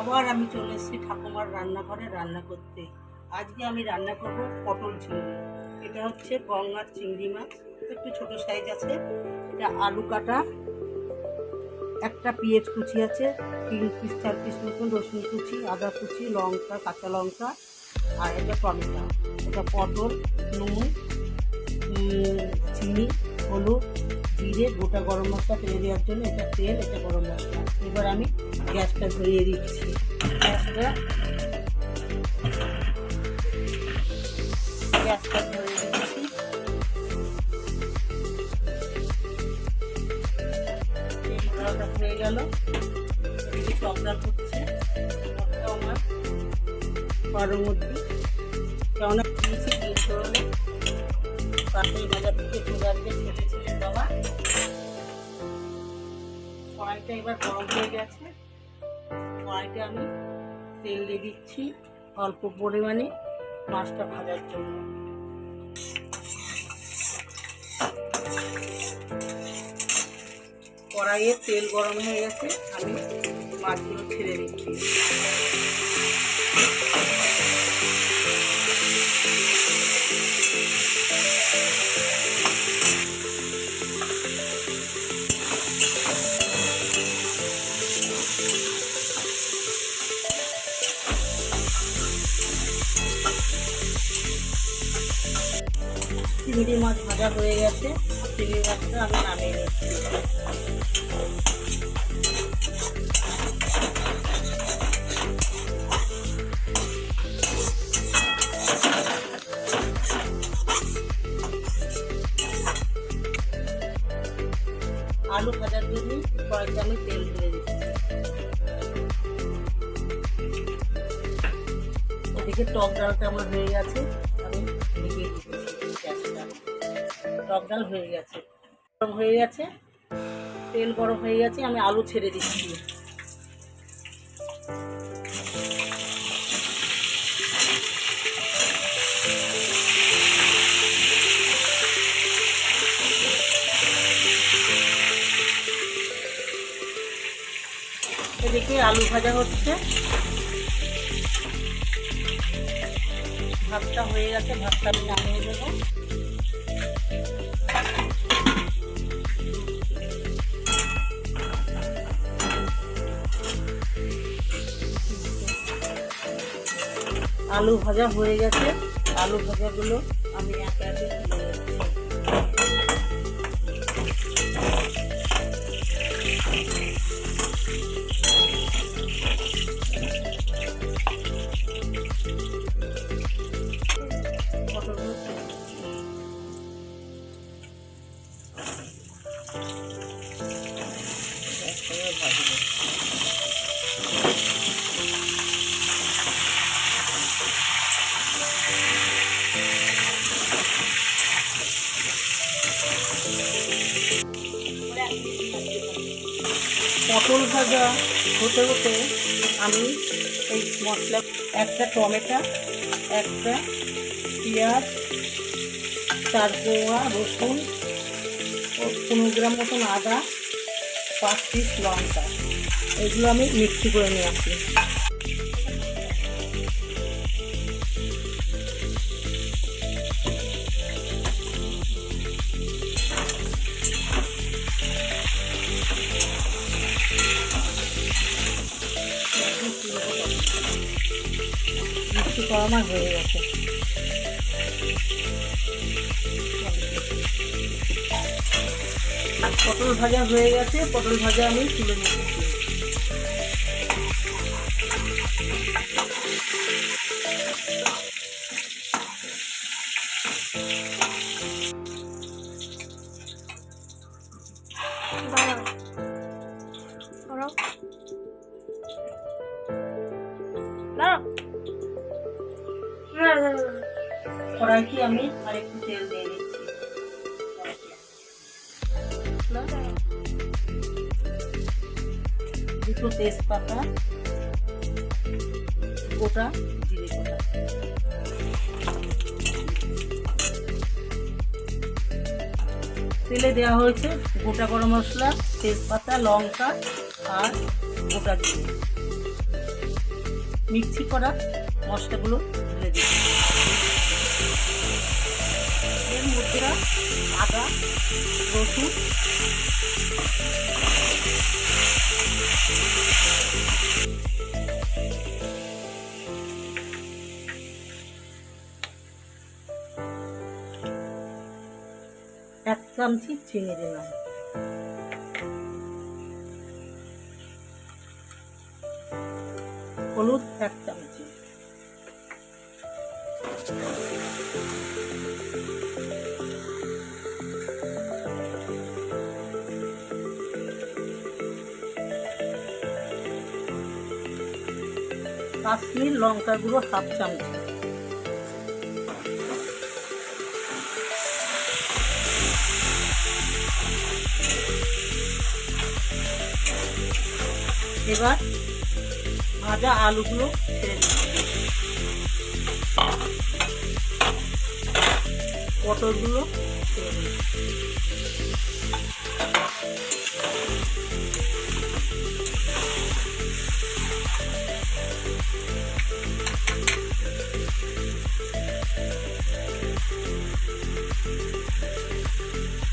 আবার আমি চলে এসেছি ঠাকুমার রান্নাঘরে রান্না করতে। আজকে আমি রান্না করব পটল চিংড়ি এটা হচ্ছে গঙ্গার চিংড়ি মাছ। একটু ছোট সাইজ আছে। এটা আলু কাটা, একটা পেঁয়াজ কুচি আছে, তিন পিস চার পিস মতন রসুন কুচি, আদা কুচি, লঙ্কা, কাঁচা লঙ্কা, আর এটা টমেটো। এটা পটল, নুন চিনি, হলুদ জিরে গোটা গরম মশলা ফেলে দেওয়ার জন্য এটা তেল এটা গরম মশলা। এবার আমি গ্যাসটা ধরিয়ে দিচ্ছি। গ্যাসটা গ্যাসটা ধরিয়ে দিচ্ছি। হয়ে গেল। এদিকে টকটা করছে টকটা আমার বারো মধ্যে। কেমন দিয়েছি ডিম করলে পাশের বাজার থেকে জোগাড়কে ছেড়েছিলেন বাবা কড়াইটা এবার গরম হয়ে গেছে কড়াইতে আমি তেল দিয়ে দিচ্ছি অল্প পরিমাণে মাছটা ভাজার জন্য কড়াইয়ে তেল গরম হয়ে গেছে, আমি মাছগুলো ছেড়ে দিচ্ছি। চিংড়ি মাছ ভাজা হয়ে গেছে। চিংড়ি মাছটা আমি নামিয়ে নিচ্ছি। আলু ভাজার জন্য কড়াইতে আমি তেল ঢেলে দিচ্ছি। এদিকে টক ডালটা আমার হয়ে গেছে। টক ডাল হয়ে গেছে। গরম হয়ে গেছে। তেল গরম হয়ে গেছে, আমি আলু ছেড়ে দিচ্ছি। এদিকে আলু ভাজা হচ্ছে। ভাতটা হয়ে গেছে, ভাতটা আমি নামিয়ে দেবো আলু ভাজা হয়ে গেছে। আলু ভাজাগুলো আমি একে একে তুলে পটল ভাজা হতে হতে আমি এই মশলা, একটা টমেটো, একটা পেঁয়াজ, চার পোয়া রসুন পনেরো গ্রাম মতন আদা, পাঁচ পিস লঙ্কা। এগুলো আমি মিক্সি করে নিয়ে আসি করা আমার হয়ে গেছে। পটল ভাজা হয়ে গেছে পটল ভাজা আমি তুলে নিচ্ছি। দাঁড়াও। কড়াইতে আমি আরেকটু তেল দিয়ে দিচ্ছি। দুটো তেজপাতা গোটা জিরে গোটা। তেলে দেওয়া হয়েছে গোটা গরম মশলা তেজপাতা লঙ্কা আর গোটা জিরে। মিক্সি করা মশলাগুলো ঢেলে দিচ্ছি এর মধ্যে আদা রসুন এক চামচি চিনি দিলাম। হলুদ এক চামচি। কাশ্মীর লঙ্কা গুঁড়ো হাফ চামচি। এবার ভাজা আলুগুলো ছেড়ে দিচ্ছি। পটলগুলো।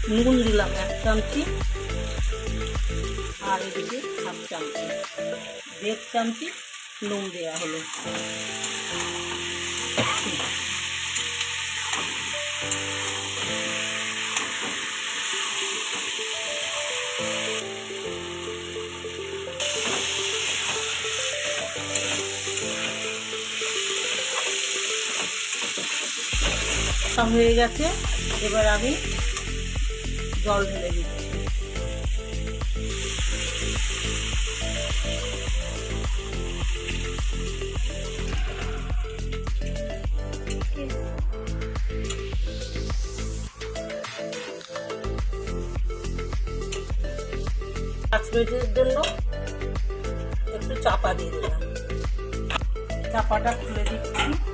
নুন দিলাম এক চামচি। আর এদিকে হাফ চামচি। দেড় চামচি নুন দেওয়া হলো। সব হয়ে গেছে, এবার আমি জল ঢেলে দিচ্ছি জন্য একটু চাপা দিয়ে দিলাম। চাপাটা খুলে দিচ্ছি।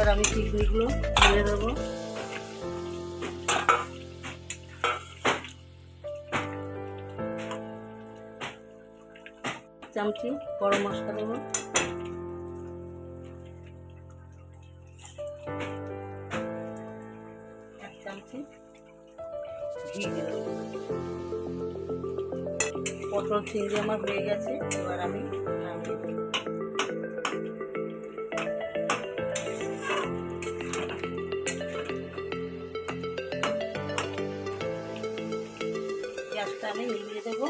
এবার আমি চিংড়িগুলো ঢেলে দেবো। চামচি, গরম মশলা দেবো। চামচি পটল, চিংড়ি আমার হয়ে গেছে। এবার আমি আমি নিভিয়ে দেবো।